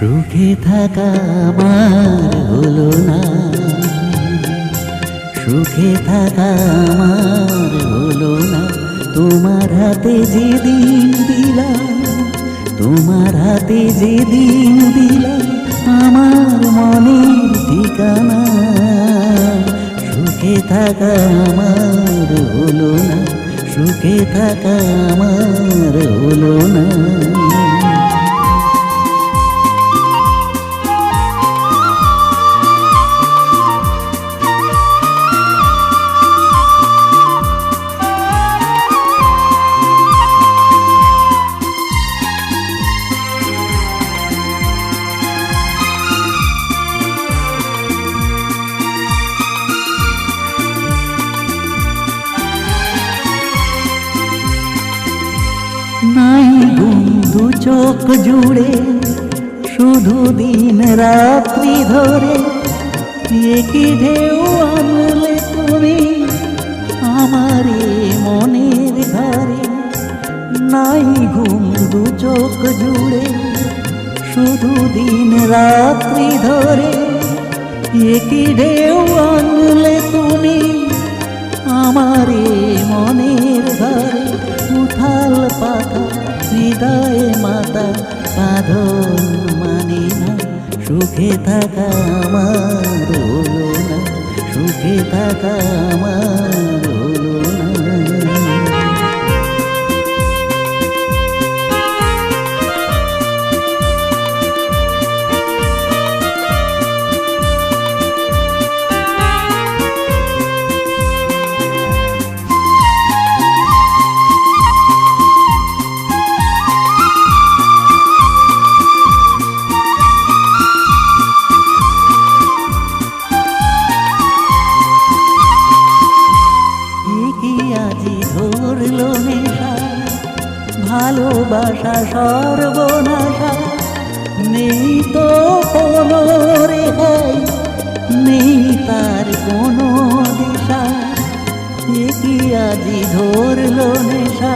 সুখে থাকা আমার হলো না। সুখে থাকা আমার হলো না। তোমার হাতে যেদিন দিলাম, তোমার হাতে যেদিন দিলাম, আমার মনের ঠিকানা। সুখে থাকা আমার হলো না। সুখে থাকা আমার হলো না। নাই বন্ধু চোখ জুড়ে, শুধু দিন রাত্রি ধরে। একই ঢেউ আনলে তুমি আমার মনের ঘরে। নাই ঘুম দু চোখ জুড়ে, শুধু দিন রাত্রি ধরে। একই ঢেউ আনলে হৃদয়ে মাতা বাঁধন মানে না। সুখে থাকা আমার সুখে থাকা আমার ধরলো নেশা, ভালোবাসা সর্বনাশা। নেই তো কোনো রেহাই, নেই তার কোনো দিশা। কি আজি ধরলো নেশা,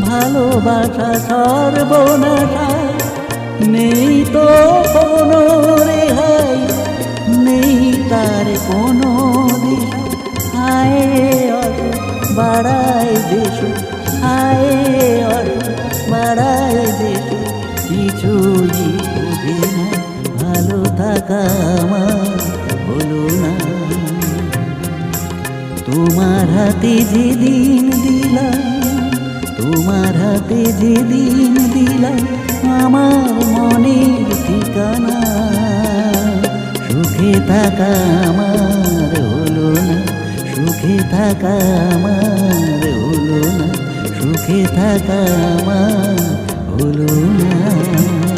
ভালোবাসা সর্বনাশা। নেই তো কোনো রেহাই, নেই তার কোনো দিশা। হায় অর বুঝি না ভালো থাকা আমার হলো না। তোমার হাতে যেদিন দিলাম, তোমার হাতে যেদিন দিলাম, আমার মনের ঠিকানা। সুখে থাকা আমার হলো না, সুখে থাকা আমার হলো না, সুখে থাকা আমার হলো না